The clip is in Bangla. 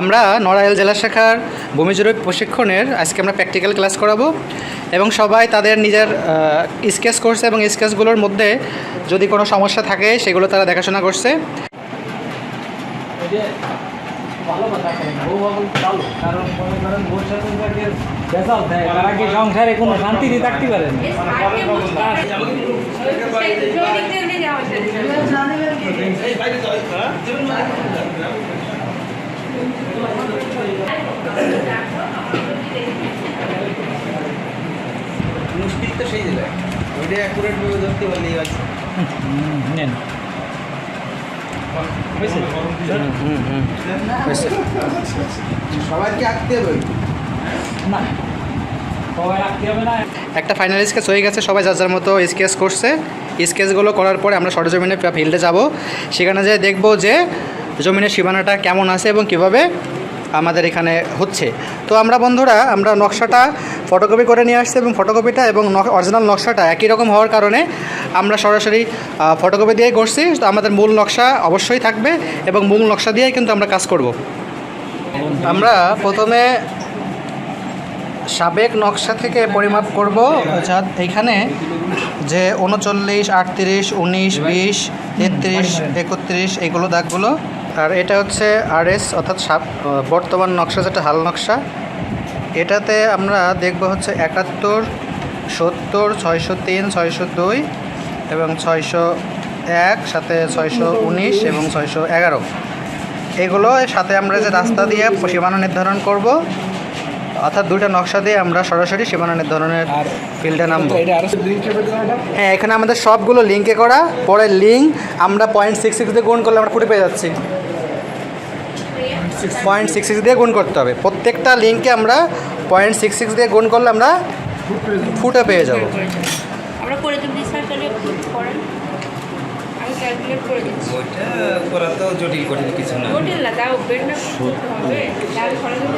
আমরা নড়াইল জেলা শাখার ভূমি জরিপ প্রশিক্ষণের আজকে আমরা প্র্যাকটিক্যাল ক্লাস করাবো এবং সবাই তাদের নিজের স্কেচ করছে এবং স্কেচগুলোর মধ্যে যদি কোনো সমস্যা থাকে সেগুলো তারা দেখাশোনা করছে। মুশকিল তো সেই জায়গায়। ওইটা অ্যাকুরেট ভাবে ধরতে পারলেই আছে নেন। হয়েছে? হুম হুম হয়েছে। সবাইকে আঁকতে হবে। না। সবাই রাখতে হবে না। একটা ফাইনাল স্কেচ হয়ে গেছে সবাই যার যার মতো স্কেচ করছে। স্কেচগুলো করার পরে আমরা সরজমিনে ফিল্ডে যাব। সেখানে যেয়ে দেখব যে জমিনের সীমানাটা কেমন আছে এবং কীভাবে আমাদের এখানে হচ্ছে। তো আমরা বন্ধুরা, আমরা নকশাটা ফটোকপি করে নিয়ে আসছি এবং ফটোকপিটা এবং অরিজিনাল নকশাটা একই রকম হওয়ার কারণে আমরা সরাসরি ফটোকপি দিয়েই করছি। তো আমাদের মূল নকশা অবশ্যই থাকবে এবং মূল নকশা দিয়েই কিন্তু আমরা কাজ করব। আমরা প্রথমে সাবেক নকশা থেকে পরিমাপ করব। অর্থাৎ এইখানে যে উনচল্লিশ, আটত্রিশ, উনিশ, বিশ, তেত্রিশ, একত্রিশ, এগুলো দাগগুলো আর এটা হচ্ছে আরএস অর্থাৎ বর্তমান নকশা যেটা হাল নকশা। এটাতে আমরা দেখব হচ্ছে একাত্তর সত্তর ছয়শো তিন ছয়শো দুই এবং ছয়শো এক সাথে ছয়শো উনিশ এবং ছয়শো এগারো। এগুলো সাথে আমরা যে রাস্তা দিয়ে সীমানা নির্ধারণ করব অর্থাৎ দুইটা নকশা দিয়ে আমরা সরাসরি সীমানা নির্ধারণের ফিল্ডে নামবো। হ্যাঁ এখানে আমাদের সবগুলো লিঙ্কে করা পরে লিঙ্ক আমরা পয়েন্ট সিক্স সিক্স দিয়ে গুণ করলে আমরা ফুটে পেয়ে যাচ্ছি। পয়েন্ট সিক্স সিক্স দিয়ে গুণ করতে হবে। প্রত্যেকটা লিঙ্কে আমরা পয়েন্ট সিক্স সিক্স দিয়ে গুণ করলে আমরা ফুটে পেয়ে যাব। আমরা করে দিন স্যার তাহলে করেন। আমি ক্যালকুলেট করে দিচ্ছি। ওইটা করা তো জটিল কঠিন কিছু না। জটিল না তাও বেড না করতে হবে। তাহলে করা যাও